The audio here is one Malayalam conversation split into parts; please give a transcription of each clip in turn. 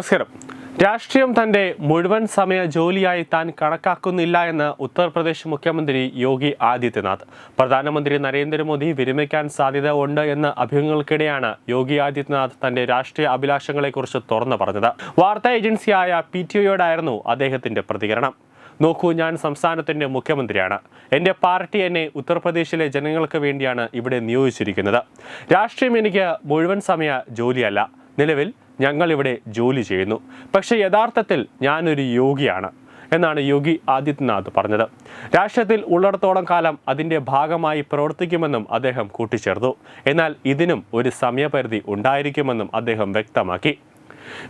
നമസ്കാരം. രാഷ്ട്രീയം തന്റെ മുഴുവൻ സമയ ജോലിയായി താൻ കണക്കാക്കുന്നില്ല എന്ന് ഉത്തർപ്രദേശ് മുഖ്യമന്ത്രി യോഗി ആദിത്യനാഥ്. പ്രധാനമന്ത്രി നരേന്ദ്രമോദി വിരമിക്കാൻ സാധ്യത ഉണ്ട് എന്ന അഭ്യൂഹങ്ങൾക്കിടെയാണ് യോഗി ആദിത്യനാഥ് തന്റെ രാഷ്ട്രീയ അഭിലാഷങ്ങളെക്കുറിച്ച് തുറന്നു പറഞ്ഞത്. വാർത്താ ഏജൻസിയായ പി ടി ഒയോടായിരുന്നു അദ്ദേഹത്തിന്റെ പ്രതികരണം. നോക്കൂ ഞാൻ സംസ്ഥാനത്തിന്റെ മുഖ്യമന്ത്രിയാണ്. എന്റെ പാർട്ടി എന്നെ ഉത്തർപ്രദേശിലെ ജനങ്ങൾക്ക് വേണ്ടിയാണ് ഇവിടെ നിയോഗിച്ചിരിക്കുന്നത്. രാഷ്ട്രീയം എനിക്ക് മുഴുവൻ സമയ ജോലിയല്ല. നിലവിൽ ഞങ്ങൾ ഇവിടെ ജോലി ചെയ്യുന്നു. പക്ഷേ യഥാർത്ഥത്തിൽ ഞാനൊരു യോഗിയാണ് എന്നാണ് യോഗി ആദിത്യനാഥ് പറഞ്ഞത്. രാഷ്ട്രത്തിൽ ഉള്ളിടത്തോളം കാലം അതിന്റെ ഭാഗമായി പ്രവർത്തിക്കുമെന്നും അദ്ദേഹം കൂട്ടിച്ചേർത്തു. എന്നാൽ ഇതിനും ഒരു സമയപരിധി ഉണ്ടായിരിക്കുമെന്നും അദ്ദേഹം വ്യക്തമാക്കി.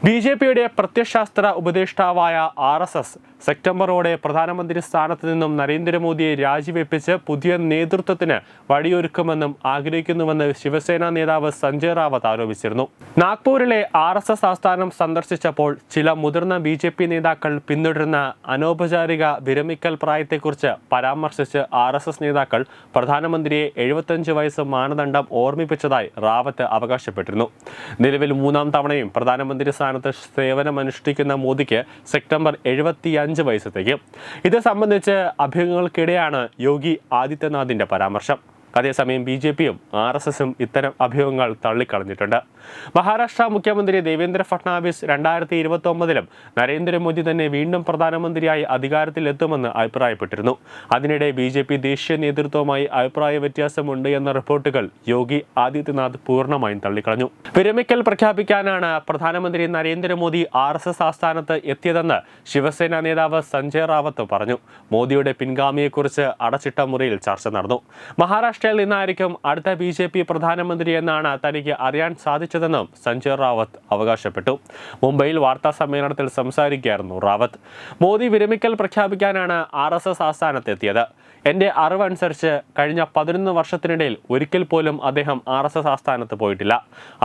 ബി ജെ പിയുടെ പ്രത്യശാസ്ത്ര ഉപദേഷ്ടാവായ ആർ എസ് എസ് സെപ്റ്റംബറോടെ പ്രധാനമന്ത്രി സ്ഥാനത്ത് നിന്നും നരേന്ദ്രമോദിയെ രാജിവെപ്പിച്ച് പുതിയ നേതൃത്വത്തിന് വഴിയൊരുക്കുമെന്നും ആഗ്രഹിക്കുന്നുവെന്ന് ശിവസേന നേതാവ് സഞ്ജയ് റാവത്ത് ആരോപിച്ചിരുന്നു. നാഗ്പൂരിലെ ആർ എസ് എസ് ആസ്ഥാനം സന്ദർശിച്ചപ്പോൾ ചില മുതിർന്ന ബി ജെ പി നേതാക്കൾ പിന്തുടരുന്ന അനൗപചാരിക വിരമിക്കൽ പ്രായത്തെക്കുറിച്ച് പരാമർശിച്ച് ആർ എസ് എസ് നേതാക്കൾ പ്രധാനമന്ത്രിയെ എഴുപത്തഞ്ച് വയസ്സ് മാനദണ്ഡം ഓർമ്മിപ്പിച്ചതായി റാവത്ത് അവകാശപ്പെട്ടിരുന്നു. നിലവിൽ മൂന്നാം തവണയും പ്രധാനമന്ത്രി സ്ഥാനത്ത് സേവനമനുഷ്ഠിക്കുന്ന മോദിക്ക് സെപ്റ്റംബർ എഴുപത്തിയഞ്ച് വയസ്സത്തേക്ക്. ഇത് സംബന്ധിച്ച് അഭ്യൂഹങ്ങൾക്കിടെയാണ് യോഗി ആദിത്യനാഥിന്റെ പരാമർശം. അതേസമയം ബി ജെ പിയും ആർ എസ് എസും ഇത്തരം അഭ്യൂഹങ്ങൾ തള്ളിക്കളഞ്ഞിട്ടുണ്ട്. മഹാരാഷ്ട്ര മുഖ്യമന്ത്രി ദേവേന്ദ്ര ഫട്നാവിസ് രണ്ടായിരത്തി ഇരുപത്തി ഒമ്പതിലും നരേന്ദ്രമോദി തന്നെ വീണ്ടും പ്രധാനമന്ത്രിയായി അധികാരത്തിലെത്തുമെന്ന് അഭിപ്രായപ്പെട്ടിരുന്നു. അതിനിടെ ബി ജെ പി ദേശീയ നേതൃത്വവുമായി അഭിപ്രായ വ്യത്യാസമുണ്ട് എന്ന റിപ്പോർട്ടുകൾ യോഗി ആദിത്യനാഥ് പൂർണമായും തള്ളിക്കളഞ്ഞു. വിരമിക്കൽ പ്രഖ്യാപിക്കാനാണ് പ്രധാനമന്ത്രി നരേന്ദ്രമോദി ആർ എസ് എസ് ആസ്ഥാനത്ത് എത്തിയതെന്ന് ശിവസേന നേതാവ് സഞ്ജയ് റാവത്ത് പറഞ്ഞു. മോദിയുടെ പിൻഗാമിയെക്കുറിച്ച് അടച്ചിട്ട മുറിയിൽ ചർച്ച നടന്നു. മഹാരാഷ്ട്രയിൽ നിന്നായിരിക്കും അടുത്ത ബി ജെ പി പ്രധാനമന്ത്രി എന്നാണ് തനിക്ക് അറിയാൻ സാധിച്ചതെന്നും സഞ്ജയ് റാവത്ത് അവകാശപ്പെട്ടു. മുംബൈയിൽ വാർത്താ സമ്മേളനത്തിൽ സംസാരിക്കുകയായിരുന്നു റാവത്ത്. മോദി വിരമിക്കൽ പ്രഖ്യാപിക്കാനാണ് ആർ എസ് എസ് ആസ്ഥാനത്തെത്തിയത്. എന്റെ അറിവനുസരിച്ച് കഴിഞ്ഞ പതിനൊന്ന് വർഷത്തിനിടയിൽ ഒരിക്കൽ പോലും അദ്ദേഹം ആർ എസ് എസ് ആസ്ഥാനത്ത് പോയിട്ടില്ല.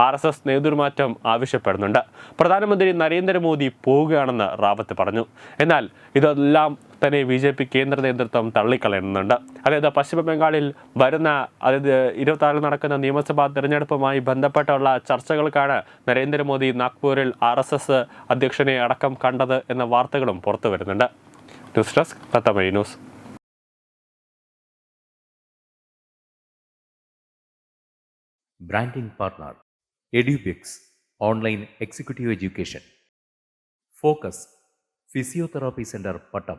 ആർ എസ് എസ് നേതൃമാറ്റം ആവശ്യപ്പെടുന്നുണ്ട്. പ്രധാനമന്ത്രി നരേന്ദ്രമോദി പോവുകയാണെന്ന് റാവത്ത് പറഞ്ഞു. എന്നാൽ ഇതെല്ലാം തന്നെ ബി ജെ പി കേന്ദ്ര നേതൃത്വം തള്ളിക്കളയുന്നുണ്ട്. അതായത് പശ്ചിമ ബംഗാളിൽ വരുന്ന അതായത് ഇരുപത്തി നടക്കുന്ന നിയമസഭാ തെരഞ്ഞെടുപ്പുമായി ബന്ധപ്പെട്ടുള്ള ചർച്ചകൾക്കാണ് നരേന്ദ്രമോദി നാഗ്പൂരിൽ ആർ എസ് എസ് അധ്യക്ഷനെ അടക്കം കണ്ടത് എന്ന വാർത്തകളും പുറത്തു വരുന്നുണ്ട്. News desk പത്തമൈ news. Branding partner online executive education. Focus physiotherapy പട്ടം.